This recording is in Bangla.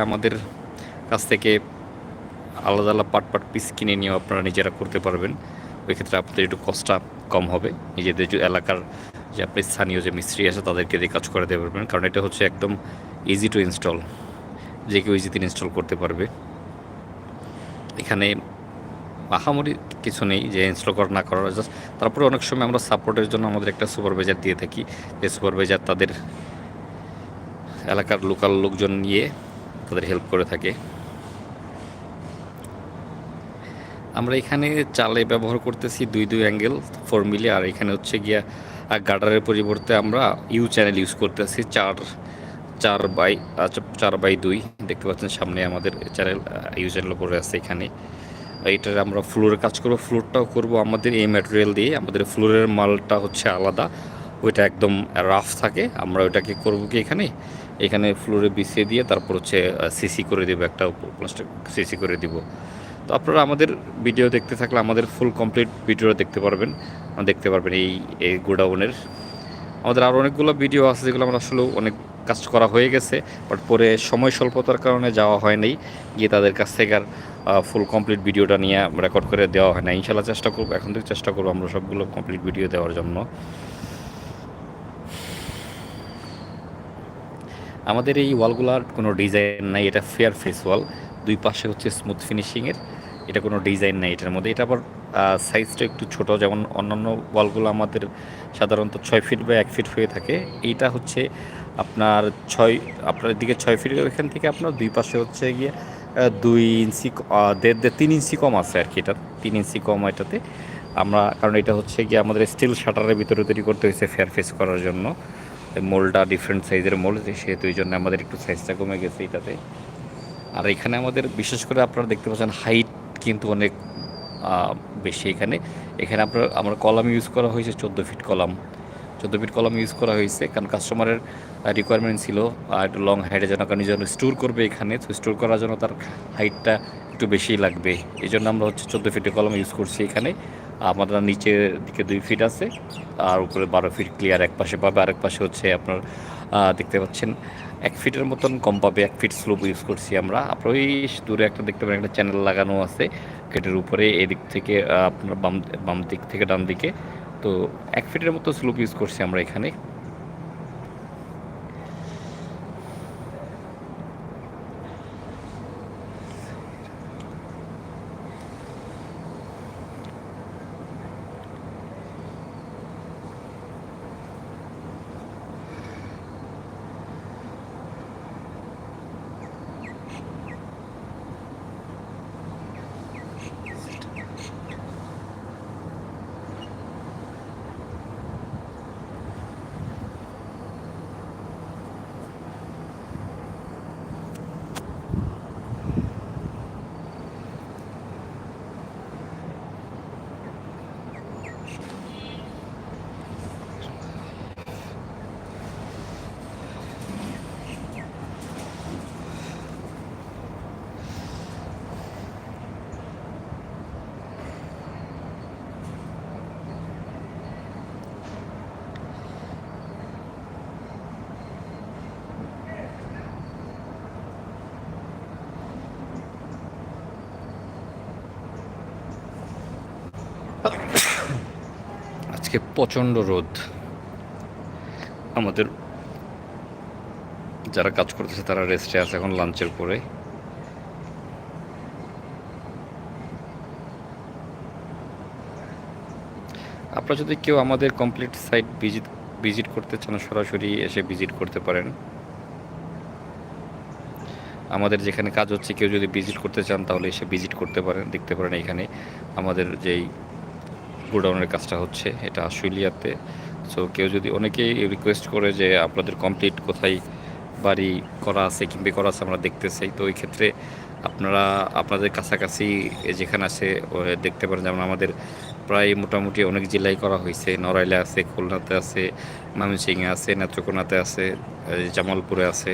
আমাদের কাছ থেকে আলাদা আলাদা পাট পাট পিস কিনে নিয়েও আপনারা নিজেরা করতে পারবেন। ওই ক্ষেত্রে আপনাদের একটু কষ্টটা কম হবে। নিজেদের যে এলাকার যে আপনি স্থানীয় যে মিস্ত্রি আছে, তাদেরকে দিয়ে কাজ করে দিতে পারবেন। কারণ এটা হচ্ছে একদম ইজি টু ইনস্টল যে কেউ ইজিতে ইনস্টল করতে পারবে। এখানে আহামরি কিছু নেই যে ইনস্টল করা, না করার। জাস্ট তারপরে অনেক সময় আমরা সাপোর্টের জন্য আমাদের একটা সুপারভাইজার দিয়ে থাকি। যে সুপারভাইজার তাদের এলাকার লোকাল লোকজন নিয়ে তাদের হেল্প করে থাকে। আমরা এখানে চালে ব্যবহার করতেছি দুই দুই অ্যাঙ্গেল ফোর মিলে, আর এখানে হচ্ছে গিয়া গার্ডারের পরিবর্তে আমরা ইউ চ্যানেল ইউজ করতেছি, চার চার বাই আচ্ছা চার বাই দুই। দেখতে পাচ্ছেন সামনে আমাদের চ্যানেল ইউ চ্যানেল পড়ে আছে এখানে। এটার আমরা ফ্লোরের কাজ করব ফ্লোরটাও করব আমাদের এই ম্যাটেরিয়াল দিয়ে। আমাদের ফ্লোরের মালটা হচ্ছে আলাদা। ওইটা একদম রাফ থাকে। আমরা ওইটাকে করব কি এখানে? এখানে ফ্লোরে বিছিয়ে দিয়ে তারপর হচ্ছে সিসি করে দেবো একটা প্লাস্টিক সিসি করে দিব। তো আপনারা আমাদের ভিডিও দেখতে থাকলে আমাদের ফুল কমপ্লিট ভিডিও দেখতে পারবেন। দেখতে পারবেন এই এই গোডাউনের। আমাদের আরও অনেকগুলো ভিডিও আছে যেগুলো আমরা আসলে অনেক কাজ করা হয়ে গেছে বাট পরে সময় স্বল্পতার কারণে যাওয়া হয় নাই। গিয়ে তাদের কাছ থেকে আর ফুল কমপ্লিট ভিডিওটা নিয়ে রেকর্ড করে দেওয়া হয় না ইনশাল্লাহ চেষ্টা করব, এখন থেকে চেষ্টা করব আমরা সবগুলো কমপ্লিট ভিডিও দেওয়ার জন্য। আমাদের এই ওয়ালগুলার কোনো ডিজাইন নাই, এটা ফেয়ার ফেস ওয়াল দুই পাশে হচ্ছে স্মুথ ফিনিশিংয়ের এটা কোনো ডিজাইন নাই এটার মধ্যে। এটা আবার সাইজটা একটু ছোট, যেমন অন্যান্য ওয়ালগুলো আমাদের সাধারণত ছয় ফিট বা এক ফিট হয়ে থাকে। এইটা হচ্ছে আপনার ছয়, আপনার দিকে ছয় ফিট এখান থেকে আপনার দুই পাশে হচ্ছে গিয়ে দুই ইঞ্চি দেড় দেড়, তিন ইঞ্চি কম আছে আর কি। এটা তিন ইঞ্চি কম এটাতে। আমরা, কারণ এটা হচ্ছে গিয়ে আমাদের স্টিল শাটারের ভিতরে তৈরি করতে হয়েছে ফেয়ার ফেস করার জন্য। মোলটা ডিফারেন্ট সাইজের মোল সেহেতু এই জন্য আমাদের একটু সাইজটা কমে গেছে এটাতে। আর এখানে আমাদের বিশেষ করে আপনারা দেখতে পাচ্ছেন হাইট কিন্তু অনেক বেশি এখানে। এখানে আপনার, আমার কলাম ইউজ করা হয়েছে চোদ্দ ফিট কলাম। চোদ্দ ফিট কলাম ইউজ করা হয়েছে, কারণ কাস্টমারের রিকোয়ারমেন্ট ছিল একটু লং হাইটে যেন কারণ যেন স্টোর করবে এখানে। তো স্টোর করার জন্য তার হাইটটা একটু বেশি লাগবে। এই জন্য আমরা হচ্ছে চোদ্দ ফিটের কলম ইউজ করছি এখানে। আমাদের নিচের দিকে দুই ফিট আছে, আর উপরে বারো ফিট ক্লিয়ার এক পাশে পাবে, আরেক পাশে হচ্ছে আপনার দেখতে পাচ্ছেন, এক ফিটের মতন কম পাবে, এক ফিট স্লোপ ইউজ করছি আমরা। আপনার ওই দূরে একটা দেখতে পারেন, একটা চ্যানেল লাগানো আছে গেটের উপরে, এদিক থেকে আপনার বাম বাম দিক থেকে ডান দিকে। তো এক ফিটের মতো স্লোপ ইউজ করছি আমরা এখানে। আজকে প্রচণ্ড রোদ। আমাদের যারা কাজ করতেছে তারা রেস্টে আছে এখন লাঞ্চের পরে। আপনারা যদি কেউ আমাদের কমপ্লিট সাইট ভিজিট ভিজিট করতে চান, সরাসরি এসে ভিজিট করতে পারেন। আমাদের যেখানে কাজ হচ্ছে, কেউ যদি ভিজিট করতে চান তাহলে এসে ভিজিট করতে পারেন, দেখতে পারেন এখানে। আমাদের যেই গোডাউনের কাজটা হচ্ছে এটা আশুলিয়াতে। সো কেউ যদি অনেকেই রিকোয়েস্ট করে যে আপনাদের কমপ্লিট কোথায় বাড়ি করা আছে কিংবা করা আছে আমরা দেখতে চাই, তো ওই ক্ষেত্রে আপনারা, আপনাদের কাছাকাছি যেখানে আছে দেখতে পারেন যেমন আমাদের প্রায় মোটামুটি অনেক জেলায় করা হয়েছে। নড়াইলে আছে, খুলনাতে আছে, ময়মনসিংহে আছে, নেত্রকোনাতে আছে জামালপুরে আছে।